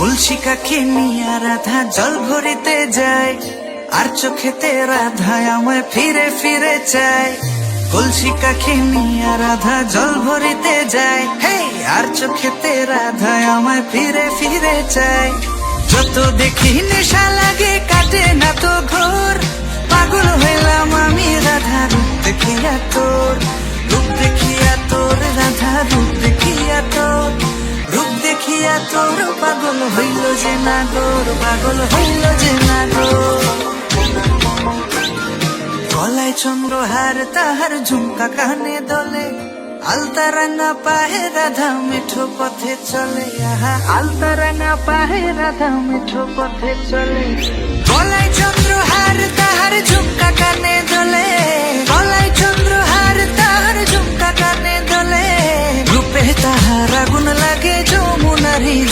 কলসিকাকে নিয়ে রাধা জল ভরিতে যায়। আর চোখেতে রাধা আমায় ফিরে ফিরে চায়। কলসিকাকে নিয়ে রাধা জল ভরিতে যায়। হে আর চোখেতে রাধা আমায় ফিরে ফিরে চায়। যত দেখি নেশা লাগে, কাটে না তো ঘোর। পাগল হইলাম আমি রাধা রূপ দেখিয়া তোর। রূপ দেখিয়া তোর রাধা রূপ দেখিয়া পাগল হইল যে না গোর পাগল হইল যে না গলায় চন্দ্রহার, তাহার ঝুমকা কানে দলে। আলতা রাঙা পাহে রাধা মিঠো পথে চলে, আহা। আলতা রাঙা পাহে রাধা মিঠো পথে চলে। গলায় চন্দ্রহার, তাহার ঝুমকা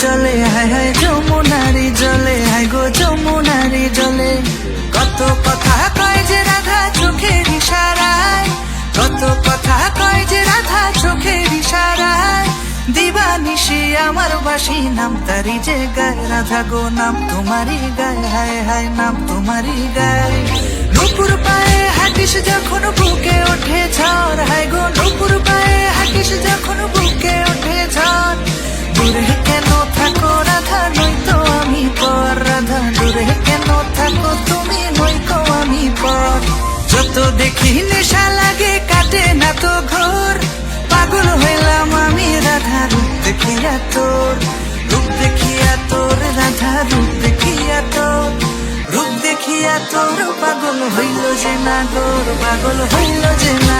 জলে, হায় হায়, যমুনারি জলে, হায় গো যমুনারি জলে। কত কথা কয় যে রাধা চোখের ইশারায়, কত কথা কয় যে রাধা চোখের ইশারায়। দিবানিশি আমার বাসি নাম, তারি যে গায় রাধা গো নাম, তোমারই গায়, হায় হায়, নাম তোমারই গায়। নুপুর পায়ে হাঁটিস যখন দেখি নেশা লাগে কাটে না তো ঘোর। পাগল হইলাম আমি রাধা রূপ দেখিয়া তোর। রূপ দেখিয়া তোর, রাধা রূপ দেখিয়া তোর। রূপ দেখিয়া তোর, পাগল হইল যে না গোর পাগল হইল যে না